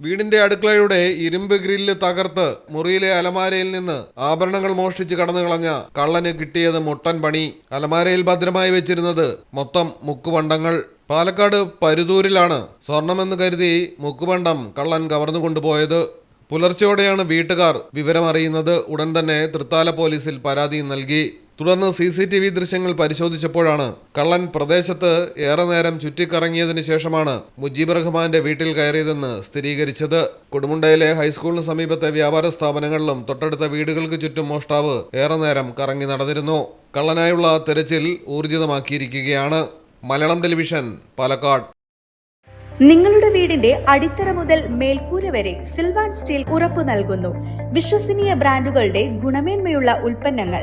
വീടിന്റെ അടുക്കളയുടെ ഇരുമ്പ് ഗ്രില്ല് തകർത്ത് മുറിയിലെ അലമാരയിൽ നിന്ന് ആഭരണങ്ങൾ മോഷ്ടിച്ച് കടന്നു കളഞ്ഞ കള്ളന് കിട്ടിയത് മുട്ടൻ പണി. അലമാരയിൽ ഭദ്രമായി വെച്ചിരുന്നത് മൊത്തം മുക്കുപണ്ടങ്ങൾ. പാലക്കാട് പരുതൂരിലാണ് സ്വർണമെന്ന് കരുതി മുക്കുപണ്ടം കള്ളൻ കവർന്നു കൊണ്ടുപോയത്. പുലർച്ചെയോടെയാണ് വീട്ടുകാർ വിവരമറിയുന്നത്. ഉടൻ തന്നെ തൃത്താല പോലീസിൽ പരാതി നൽകി. തുടർന്ന് സി സി ടി വി ദൃശ്യങ്ങൾ പരിശോധിച്ചപ്പോഴാണ് കള്ളൻ പ്രദേശത്ത് ഏറെ നേരം ചുറ്റിക്കറങ്ങിയതിനു ശേഷമാണ് മുജീബ് റഹ്മാന്റെ വീട്ടിൽ കയറിയതെന്ന് സ്ഥിരീകരിച്ചത്. കൊടുമുണ്ടയിലെ ഹൈസ്കൂളിന് സമീപത്തെ വ്യാപാര സ്ഥാപനങ്ങളിലും തൊട്ടടുത്ത വീടുകൾക്ക് ചുറ്റും മോഷ്ടാവ് ഏറെ നേരം കറങ്ങി നടന്നിരുന്നു. കള്ളനായുള്ള തെരച്ചിൽ ഊർജിതമാക്കിയിരിക്കുകയാണ്. മലയാളം ടെലിവിഷൻ പാലക്കാട്. നിങ്ങളുടെ വീടിന്റെ അടിത്തറ മുതൽ മേൽക്കൂര വരെ സിൽവാൻ സ്റ്റീൽ ഉറപ്പു നൽകുന്നു. വിശ്വസനീയ ബ്രാൻഡുകളുടെ ഗുണമേന്മയുള്ള ഉൽപ്പന്നങ്ങൾ